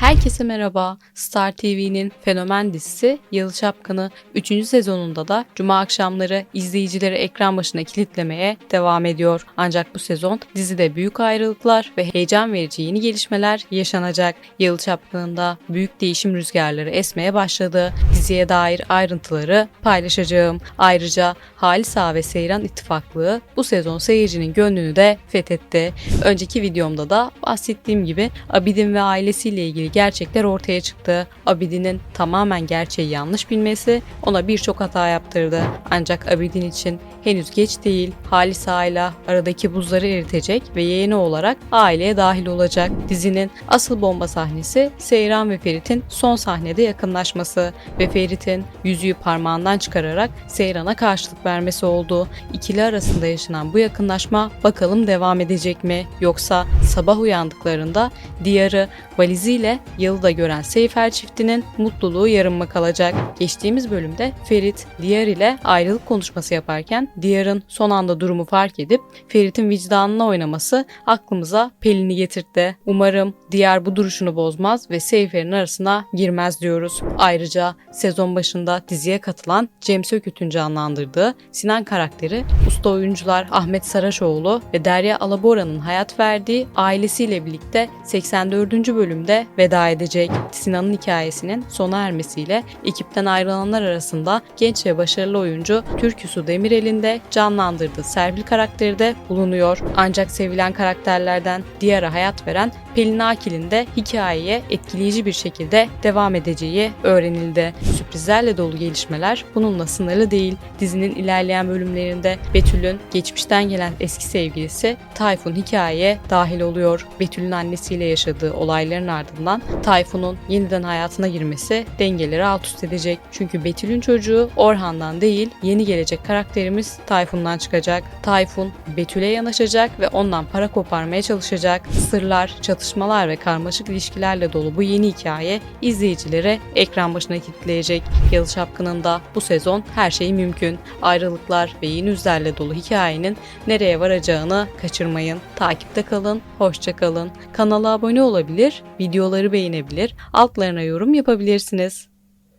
Herkese merhaba. Star TV'nin fenomen dizisi Yalı Çapkını 3. sezonunda da cuma akşamları izleyicileri ekran başına kilitlemeye devam ediyor. Ancak bu sezon dizide büyük ayrılıklar ve heyecan verici yeni gelişmeler yaşanacak. Yalı Çapkını'nda büyük değişim rüzgarları esmeye başladı. Diziye dair ayrıntıları paylaşacağım. Ayrıca Halis Ağa ve Seyran ittifaklığı bu sezon seyircinin gönlünü de fethetti. Önceki videomda da bahsettiğim gibi Abidin ve ailesiyle ilgili gerçekler ortaya çıktı. Abidin'in tamamen gerçeği yanlış bilmesi ona birçok hata yaptırdı. Ancak Abidin için henüz geç değil. Halis ile aradaki buzları eritecek ve yeğeni olarak aileye dahil olacak. Dizinin asıl bomba sahnesi Seyran ve Ferit'in son sahnede yakınlaşması ve Ferit'in yüzüğü parmağından çıkararak Seyran'a karşılık vermesi oldu. İkili arasında yaşanan bu yakınlaşma bakalım devam edecek mi? Yoksa sabah uyandıklarında diyarı valiziyle Yalı'da gören Seyfer çiftinin mutluluğu yarım mı kalacak? Geçtiğimiz bölümde Ferit Diyar ile ayrılık konuşması yaparken Diyar'ın son anda durumu fark edip Ferit'in vicdanına oynaması aklımıza Pelin'i getirtti. Umarım Diyar bu duruşunu bozmaz ve Seyfer'in arasına girmez diyoruz. Ayrıca sezon başında diziye katılan Cem Söküt'ün canlandırdığı Sinan karakteri usta oyuncular Ahmet Saraçoğlu ve Derya Alabora'nın hayat verdiği ailesiyle birlikte 84. bölümde veda edecek. Sinan'ın hikayesinin sona ermesiyle ekipten ayrılanlar arasında genç ve başarılı oyuncu Türküsü Demirel'in de canlandırdığı Serpil karakteri de bulunuyor. Ancak sevilen karakterlerden diğeri hayat veren Pelin Akil'in de hikayeye etkileyici bir şekilde devam edeceği öğrenildi. Sürprizlerle dolu gelişmeler bununla sınırlı değil. Dizinin ilerleyen bölümlerinde Betül'ün geçmişten gelen eski sevgilisi Tayfun hikayeye dahil oluyor. Betül'ün annesiyle yaşadığı olayların ardından Tayfun'un yeniden hayatına girmesi dengeleri alt üst edecek. Çünkü Betül'ün çocuğu Orhan'dan değil yeni gelecek karakterimiz Tayfun'dan çıkacak. Tayfun Betül'e yanaşacak ve ondan para koparmaya çalışacak. Sırlar, çatışmalar ve karmaşık ilişkilerle dolu bu yeni hikaye izleyicileri ekran başına kilitleyecek. Yalı Çapkın'ın da bu sezon her şey mümkün. Ayrılıklar ve yeni yüzlerle dolu hikayenin nereye varacağını kaçırmayın. Takipte kalın, hoşça kalın. Kanala abone olabilir, videoları beğenebilir, altlarına yorum yapabilirsiniz.